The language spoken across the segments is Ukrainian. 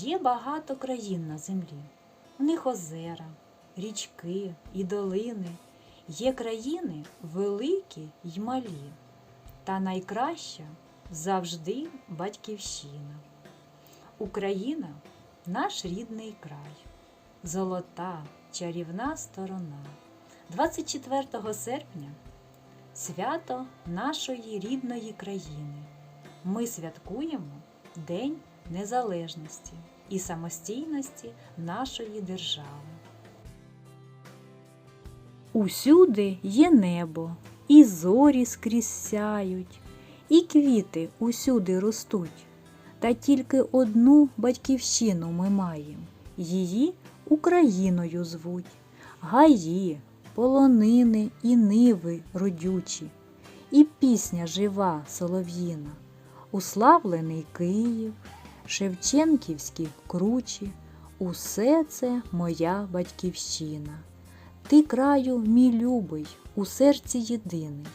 Є багато країн на землі. В них озера, річки і долини. Є країни великі й малі. Та найкраща завжди батьківщина. Україна наш рідний край, золота, чарівна сторона. 24 серпня свято нашої рідної країни. Ми святкуємо День Незалежності і самостійності нашої держави. Усюди є небо, і зорі скрізь сяють, і квіти усюди ростуть. Та тільки одну батьківщину ми маємо, її Україною звуть. Гаї, полонини і ниви родючі, і пісня жива солов'їна, уславлений Київ, Шевченківські кручі, усе це моя батьківщина. Ти краю, мій любий, у серці єдиний,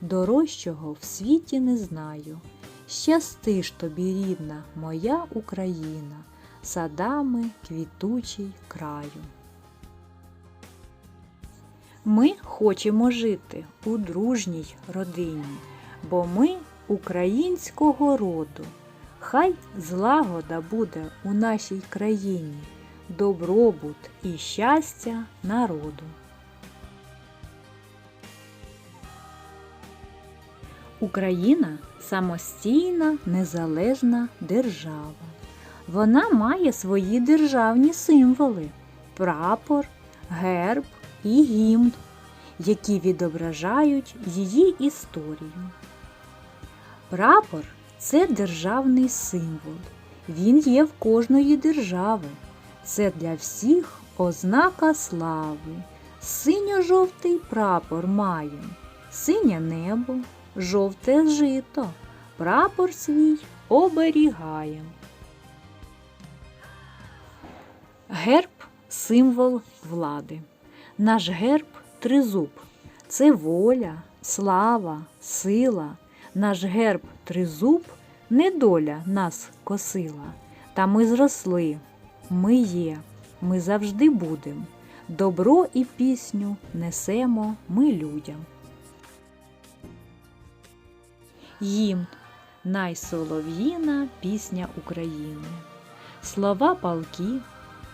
дорожчого в світі не знаю. Щасти ж тобі, рідна, моя Україна, садами квітучий краю. Ми хочемо жити у дружній родині, бо ми українського роду. Хай злагода буде у нашій країні, добробут і щастя народу. Україна самостійна незалежна держава. Вона має свої державні символи прапор, герб і гімн, які відображають її історію. Прапор це державний символ. Він є в кожної держави. Це для всіх ознака слави. Синьо-жовтий прапор має, синє небо, жовте жито, прапор свій оберігає. Герб символ влади. Наш герб тризуб. Це воля, слава, сила. Наш герб тризуб недоля нас косила. Та ми зросли, ми є, ми завжди будем. Добро і пісню несемо ми людям. Гімн найсолов'їна пісня України. Слова палки,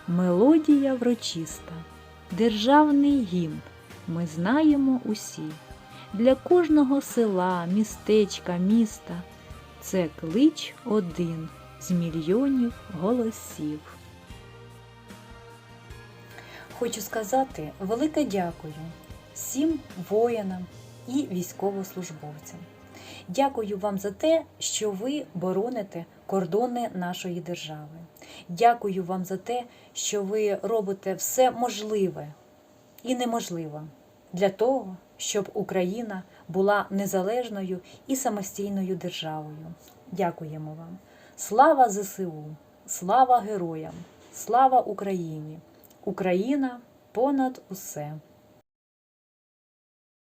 мелодія врочиста, державний гімн ми знаємо усі. Для кожного села, містечка, міста це клич один з мільйонів голосів. Хочу сказати велике дякую всім воїнам і військовослужбовцям. Дякую вам за те, що ви бороните кордони нашої держави. Дякую вам за те, що ви робите все можливе і неможливе для того, щоб Україна була незалежною і самостійною державою. Дякуємо вам. Слава ЗСУ! Слава героям! Слава Україні! Україна понад усе!